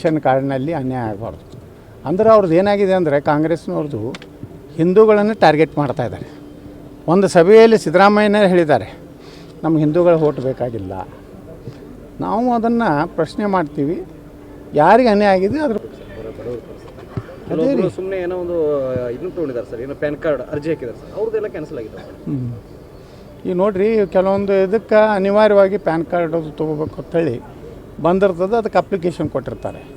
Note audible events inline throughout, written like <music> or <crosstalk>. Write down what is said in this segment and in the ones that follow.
Ration ಕಾರ್ಡ್ನಲ್ಲಿ ಅನ್ಯಾಯ ಆಗಬಾರ್ದು. ಅಂದ್ರೆ ಅವ್ರದ್ದು ಏನಾಗಿದೆ ಅಂದರೆ ಕಾಂಗ್ರೆಸ್ನವ್ರದ್ದು ಹಿಂದೂಗಳನ್ನು ಟಾರ್ಗೆಟ್ ಮಾಡ್ತಾ ಇದ್ದಾರೆ. ಒಂದು ಸಭೆಯಲ್ಲಿ ಸಿದ್ದರಾಮಯ್ಯನೇ ಹೇಳಿದ್ದಾರೆ ನಮ್ಮ ಹಿಂದೂಗಳು ಓಟ್ ಬೇಕಾಗಿಲ್ಲ. ನಾವು ಅದನ್ನು ಪ್ರಶ್ನೆ ಮಾಡ್ತೀವಿ. ಯಾರಿಗೆ ಅನ್ಯಾಯ ಆಗಿದೆ ಅದ್ರ ಸುಮ್ಮನೆ ಏನೋ ಒಂದು ಇದನ್ನು ತೊಗೊಂಡಿದ್ದಾರೆ ಸರ್ ಏನೋ ಪ್ಯಾನ್ ಕಾರ್ಡ್ ಅರ್ಜಿ ಹಾಕಿದ್ದಾರೆ ಸರ್ ಅವ್ರದ್ದೆಲ್ಲ ಕ್ಯಾನ್ಸಲ್ ಆಗಿದೆ. ಈಗ ನೋಡ್ರಿ ಕೆಲವೊಂದು ಇದಕ್ಕೆ ಅನಿವಾರ್ಯವಾಗಿ ಪ್ಯಾನ್ ಕಾರ್ಡ್ ಅದು ತೊಗೋಬೇಕು ಅಂತೇಳಿ ಬಂದಿರ್ತದೆ, ಅದಕ್ಕೆ ಅಪ್ಲಿಕೇಶನ್ ಕೊಟ್ಟಿರ್ತಾರೆ.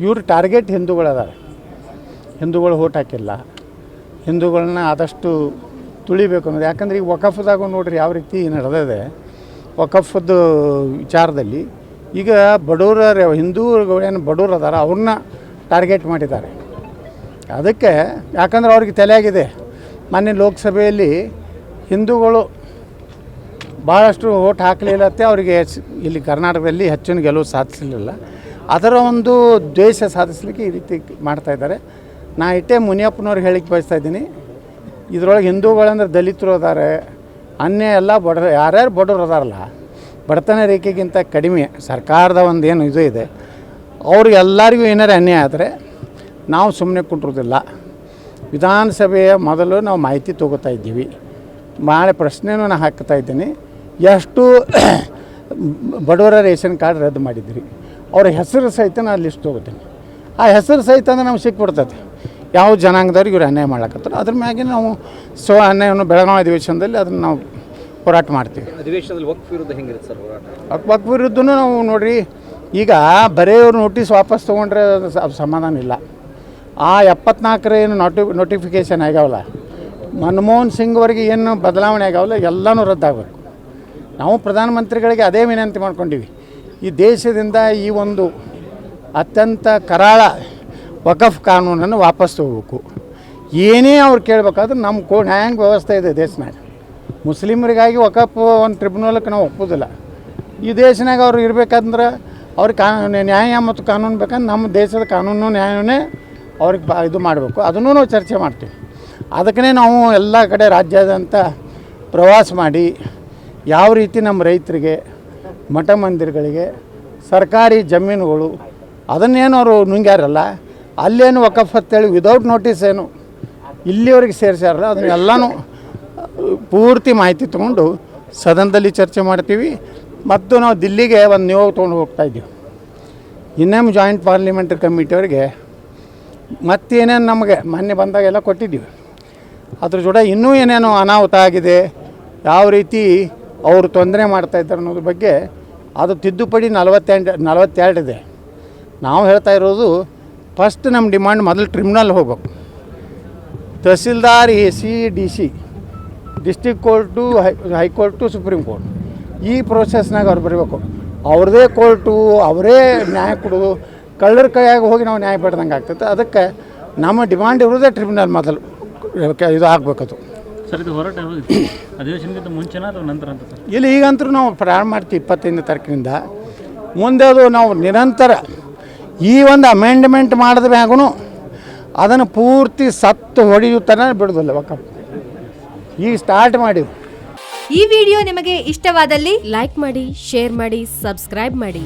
ಇವರು ಟಾರ್ಗೆಟ್ ಹಿಂದೂಗಳದಾರೆ. ಹಿಂದೂಗಳು ಓಟ್ ಹಾಕಿಲ್ಲ. ಹಿಂದೂಗಳನ್ನ ಆದಷ್ಟು ತುಳಿಬೇಕು ಅನ್ನೋದು. ಯಾಕಂದ್ರೆ ಈಗ ವಕಫ್ದಾಗ ನೋಡ್ರಿ ಯಾವ ರೀತಿ ನಡೆದಿದೆ. ವಕಫದ್ದು ವಿಚಾರದಲ್ಲಿ ಈಗ ಬಡವರ ಏನು ಬಡವರು ಅದಾರ, ಅವ್ರನ್ನ ಟಾರ್ಗೆಟ್ ಮಾಡಿದ್ದಾರೆ. ಅದಕ್ಕೆ ಯಾಕಂದ್ರೆ ಅವ್ರಿಗೆ ತಲೆಯಾಗಿದೆ. ಮೊನ್ನೆ ಲೋಕಸಭೆಯಲ್ಲಿ ಹಿಂದೂಗಳು ಭಾಳಷ್ಟು ಓಟ್ ಹಾಕಲಿಲ್ಲ ಅಂತ ಅವರಿಗೆ ಇಲ್ಲಿ ಕರ್ನಾಟಕದಲ್ಲಿ ಹೆಚ್ಚಿನ ಗೆಲುವು ಸಾಧಿಸಲಿಲ್ಲ. ಅದರ ಒಂದು ದ್ವೇಷ ಸಾಧಿಸಲಿಕ್ಕೆ ಈ ರೀತಿ ಮಾಡ್ತಾ ಇದ್ದಾರೆ. ನಾ ಇಟ್ಟೆ ಮುನಿಯಪ್ಪನವ್ರಿಗೆ ಹೇಳಿಕ್ಕೆ ಬಯಸ್ತಾ ಇದ್ದೀನಿ. ಇದರೊಳಗೆ ಹಿಂದೂಗಳಂದ್ರೆ ದಲಿತರು ಅದಾರೆ. ಅನ್ಯ ಎಲ್ಲ ಬಡ ಯಾರ್ಯಾರು ಬಡವರು ಅದಾರಲ್ಲ, ಬಡತನ ರೇಖೆಗಿಂತ ಕಡಿಮೆ ಸರ್ಕಾರದ ಒಂದು ಏನು ಇದು ಇದೆ. ಅವ್ರಿಗೆ ಎಲ್ಲರಿಗೂ ಏನಾರು ಅನ್ಯಾಯ ಆದರೆ ನಾವು ಸುಮ್ಮನೆ ಕುಂಟಿರೋದಿಲ್ಲ. ವಿಧಾನಸಭೆಯ ಮೊದಲು ನಾವು ಮಾಹಿತಿ ತೊಗೋತಾ ಇದ್ದೀವಿ. ಭಾಳ ಪ್ರಶ್ನೆಯೂ ನಾನು ಹಾಕ್ತಾ ಇದ್ದೀನಿ. ಎಷ್ಟು <coughs> ಬಡವರ ರೇಷನ್ ಕಾರ್ಡ್ ರದ್ದು ಮಾಡಿದ್ರಿ ಅವ್ರ ಹೆಸರು ಸಹಿತ ನಾನು ಲಿಸ್ಟ್ ತೊಗೋತೀನಿ. ಆ ಹೆಸರು ಸಹಿತ ಅಂದ್ರೆ ನಮ್ಗೆ ಸಿಕ್ಬಿಡ್ತೈತೆ. ಯಾವ ಜನಾಂಗದವ್ರಿಗೆ ಇವ್ರು ಅನ್ಯಾಯ ಮಾಡ್ಲಕತ್ತಾರ. ಅದ್ರ ಮ್ಯಾಗೆ ನಾವು ಸ್ವ ಅನ್ಯಾಯವನ್ನು ಬೆಳಗಾವಿ ಅಧಿವೇಶನದಲ್ಲಿ ಅದನ್ನು ನಾವು ಹೋರಾಟ ಮಾಡ್ತೀವಿ. ಅಧಿವೇಶನದಲ್ಲಿ ವಕ್ಫ್ ವಿರುದ್ಧ ಹೆಂಗಿರುತ್ತೆ ಸರ್ ಹೋರಾಟ? ವಿರುದ್ಧನೂ ನಾವು ನೋಡ್ರಿ ಈಗ ಬರೆಯವ್ರ ನೋಟಿಸ್ ವಾಪಸ್ ತೊಗೊಂಡ್ರೆ ಸಮಾಧಾನ ಇಲ್ಲ. ಆ ಎಪ್ಪತ್ನಾಲ್ಕರ ಏನು ನೋಟಿ ನೋಟಿಫಿಕೇಷನ್ ಆಗ್ಯಾವಲ್ಲ ಮನಮೋಹನ್ ಸಿಂಗ್ ಅವರಿಗೆ ಏನು ಬದಲಾವಣೆ ಆಗ್ಯಾವಲ್ಲ ಎಲ್ಲನೂ ರದ್ದಾಗಬೇಕು. ನಾವು ಪ್ರಧಾನಮಂತ್ರಿಗಳಿಗೆ ಅದೇ ವಿನಂತಿ ಮಾಡ್ಕೊಂಡಿವಿ. ಈ ದೇಶದಿಂದ ಈ ಒಂದು ಅತ್ಯಂತ ಕರಾಳ ವಕಫ್ ಕಾನೂನನ್ನು ವಾಪಸ್ ತಗೋಬೇಕು. ಏನೇ ಅವ್ರು ಕೇಳಬೇಕಾದ್ರೆ ನಮ್ಮ ಕೋ, ನ್ಯಾಯಾಂಗ ವ್ಯವಸ್ಥೆ ಇದೆ ದೇಶನಾಗ ಮುಸ್ಲಿಮರಿಗಾಗಿ ವಕಫ್ ಒಂದು ಟ್ರಿಬ್ಯುನಲ್ಗೆ ನಾವು ಒಪ್ಪೋದಿಲ್ಲ. ಈ ದೇಶನಾಗ ಅವ್ರು ಇರಬೇಕಂದ್ರೆ ಅವ್ರಿಗೆ ಕಾನೂನು, ನ್ಯಾಯ ಮತ್ತು ಕಾನೂನು ಬೇಕಂದ್ರೆ ನಮ್ಮ ದೇಶದ ಕಾನೂನು ನ್ಯಾಯವೇ ಅವ್ರಿಗೆ ಬಾ, ಇದು ಮಾಡಬೇಕು. ಅದನ್ನು ನಾವು ಚರ್ಚೆ ಮಾಡ್ತೀವಿ. ಅದಕ್ಕೇ ನಾವು ಎಲ್ಲ ಕಡೆ ರಾಜ್ಯಾದ್ಯಂತ ಪ್ರವಾಸ ಮಾಡಿ ಯಾವ ರೀತಿ ನಮ್ಮ ರೈತರಿಗೆ, ಮಠ ಮಂದಿರಗಳಿಗೆ, ಸರ್ಕಾರಿ ಜಮೀನುಗಳು, ಅದನ್ನೇನು ಅವರು ನುಂಗ್ಯಾರಲ್ಲ, ಅಲ್ಲೇನು ವಕಫ್ ಅಂತೇಳಿ ವಿದೌಟ್ ನೋಟಿಸ್ ಏನು ಇಲ್ಲಿವರೆಗೆ ಸೇರಿಸ್ಯಾರಲ್ಲ, ಅದನ್ನೆಲ್ಲನೂ, ಪೂರ್ತಿ ಮಾಹಿತಿ ತೊಗೊಂಡು ಸದನದಲ್ಲಿ ಚರ್ಚೆ ಮಾಡ್ತೀವಿ. ಮತ್ತು ನಾವು ದಿಲ್ಲಿಗೆ ಒಂದು ನಿಯೋಗ ತೊಗೊಂಡು ಹೋಗ್ತಾ ಇದ್ದೀವಿ. ಇನ್ನೇನು ಜಾಯಿಂಟ್ ಪಾರ್ಲಿಮೆಂಟ್ರಿ ಕಮಿಟಿಯವರಿಗೆ ಮತ್ತೇನೇನು ನಮಗೆ ಮೊನ್ನೆ ಬಂದಾಗೆಲ್ಲ ಕೊಟ್ಟಿದ್ದೀವಿ. ಅದ್ರ ಜೊತೆ ಇನ್ನೂ ಏನೇನು ಅನಾಹುತ ಆಗಿದೆ, ಯಾವ ರೀತಿ ಅವರು ತೊಂದರೆ ಮಾಡ್ತಾಯಿದ್ದಾರೆ ಅನ್ನೋದ್ರ ಬಗ್ಗೆ ಅದು ತಿದ್ದುಪಡಿ ನಲವತ್ತೆಂಟು ನಲವತ್ತೆರಡಿದೆ ನಾವು ಹೇಳ್ತಾ ಇರೋದು ಫಸ್ಟ್ ನಮ್ಮ ಡಿಮಾಂಡ್ ಮೊದಲು ಟ್ರಿಬ್ಯುನಲ್ ಹೋಗ್ಬೇಕು. Tahsildar A, C, D, C district court high high court supreme court ಈ ಪ್ರೊಸೆಸ್ನಾಗ ಅವ್ರು ಬರಬೇಕು. ಅವ್ರದೇ ಕೋರ್ಟು ಅವರೇ ನ್ಯಾಯ ಕೊಡೋದು. ಕಳ್ಳರ ಕೈಯಾಗಿ ಹೋಗಿ ನಾವು ನ್ಯಾಯ ಪಡೆದಂಗೆ ಆಗ್ತದೆ ಅದಕ್ಕೆ ನಮ್ಮ ಡಿಮಾಂಡ್ ಇರೋದೇ ಟ್ರಿಬ್ಯುನಲ್ ಮೊದಲು. ಇದು ಆಗಬೇಕದು. ಸರ್ ಇದು ಹೋರಾಟ ಅಧಿವೇಶನಕ್ಕಿಂತ ಮುಂಚೆನಾ ಅಥವಾ ನಂತರ ಅಂತ ಸರ್? ಇಲ್ಲಿ ಈಗಂತೂ ನಾವು ಪ್ರಾರಂಭ ಮಾಡ್ತೀವಿ ಇಪ್ಪತ್ತೈದನೇ ತಾರೀಕಿನಿಂದ. ಮುಂದೆ ಅದು ನಾವು ನಿರಂತರ ಈ ಒಂದು ಅಮೆಂಡ್ಮೆಂಟ್ ಮಾಡಿದ ಮ್ಯಾಗೂ ಅದನ್ನು ಪೂರ್ತಿ ಸತ್ತು ಹೊಡೆಯುತ್ತಾನೆ ಬಿಡೋದಿಲ್ಲ ವಕಫ್ ಈಗ ಸ್ಟಾರ್ಟ್ ಮಾಡಿ ಈ ವಿಡಿಯೋ ನಿಮಗೆ ಇಷ್ಟವಾದಲ್ಲಿ ಲೈಕ್ ಮಾಡಿ ಶೇರ್ ಮಾಡಿ ಸಬ್ಸ್ಕ್ರೈಬ್ ಮಾಡಿ.